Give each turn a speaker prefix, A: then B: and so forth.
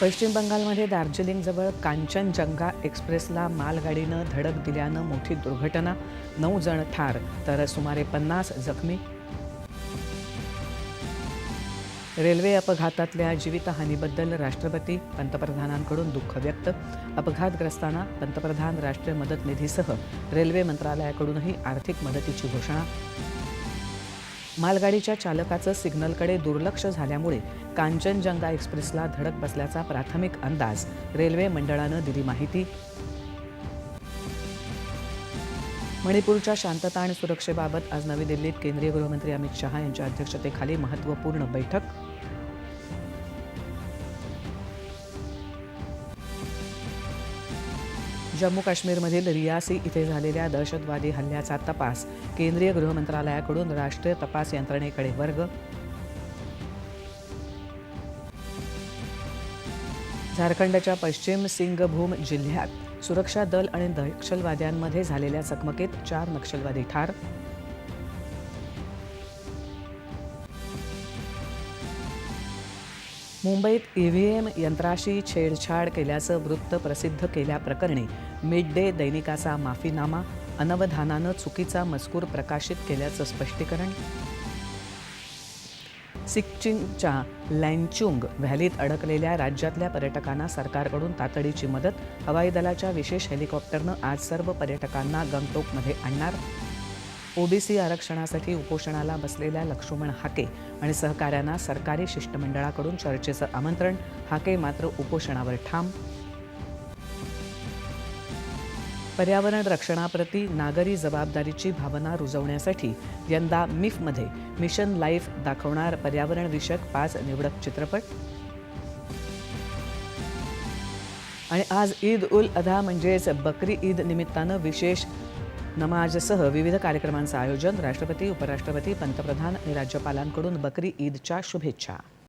A: पश्चिम बंगालमध्ये दार्जिलिंगजवळ कांचनजंगा एक्सप्रेसला मालगाडीनं धडक दिल्यानं मोठी दुर्घटना नऊ जण ठार तर सुमारे पन्नास जखमी. रेल्वे अपघातातल्या जीवितहानीबद्दल राष्ट्रपती पंतप्रधानांकडून दुःख व्यक्त. अपघातग्रस्तांना पंतप्रधान राष्ट्रीय मदत निधीसह रेल्वे मंत्रालयाकडूनही आर्थिक मदतीची घोषणा. मालगाडीच्या चालकाचं सिग्नलकडे दुर्लक्ष झाल्यामुळे कांचनजंगा एक्सप्रेसला धडक बसल्याचा प्राथमिक अंदाज रेल्वे मंडळानं दिली माहिती. मणिपूरच्या शांतता आणि सुरक्षेबाबत आज नवी दिल्लीत केंद्रीय गृहमंत्री अमित शहा यांच्या अध्यक्षतेखाली महत्त्वपूर्ण बैठक. जम्मू काश्मीरमधील रियासी इथे झालेल्या दहशतवादी हल्ल्याचा तपास केंद्रीय गृहमंत्रालयाकडून राष्ट्रीय तपास यंत्रणेकडे वर्ग. झारखंडच्या पश्चिम सिंगभूम जिल्ह्यात सुरक्षा दल आणि नक्षलवाद्यांमध्ये झालेल्या चकमकीत चार नक्षलवादी ठार. मुंबईत ईव्हीएम यंत्राशी छेडछाड केल्याचं वृत्त प्रसिद्ध केल्याप्रकरणी मिड डे दैनिकाचा माफीनामा अनवधानानं चुकीचा मजकूर प्रकाशित केल्याचं स्पष्टीकरण. सिक्चिंगच्या लँचुंग व्हॅलीत अडकलेल्या राज्यातल्या पर्यटकांना सरकारकडून तातडीची मदत हवाई दलाच्या विशेष हेलिकॉप्टरनं आज सर्व पर्यटकांना गंगटोकमध्ये आणणार ओबीसी आरक्षणासाठी उपोषणाला बसलेल्या लक्ष्मण हाके आणि सहकाऱ्यांना सरकारी शिष्टमंडळाकडून चर्चेचं आमंत्रण हाके मात्र उपोषणावर ठाम. पर्यावरण रक्षणाप्रती नागरी जबाबदारीची भावना रुजवण्यासाठी यंदा मिफमध्ये मिशन लाईफ दाखवणार पर्यावरणविषयक पाच निवडक चित्रपट. आणि आज ईद उल अधा म्हणजेच बकरी ईद निमित्तानं विशेष नमाजसह विविध कार्यक्रमांचं आयोजन राष्ट्रपती उपराष्ट्रपती पंतप्रधान आणि राज्यपालांकडून बकरी ईदच्या शुभेच्छा.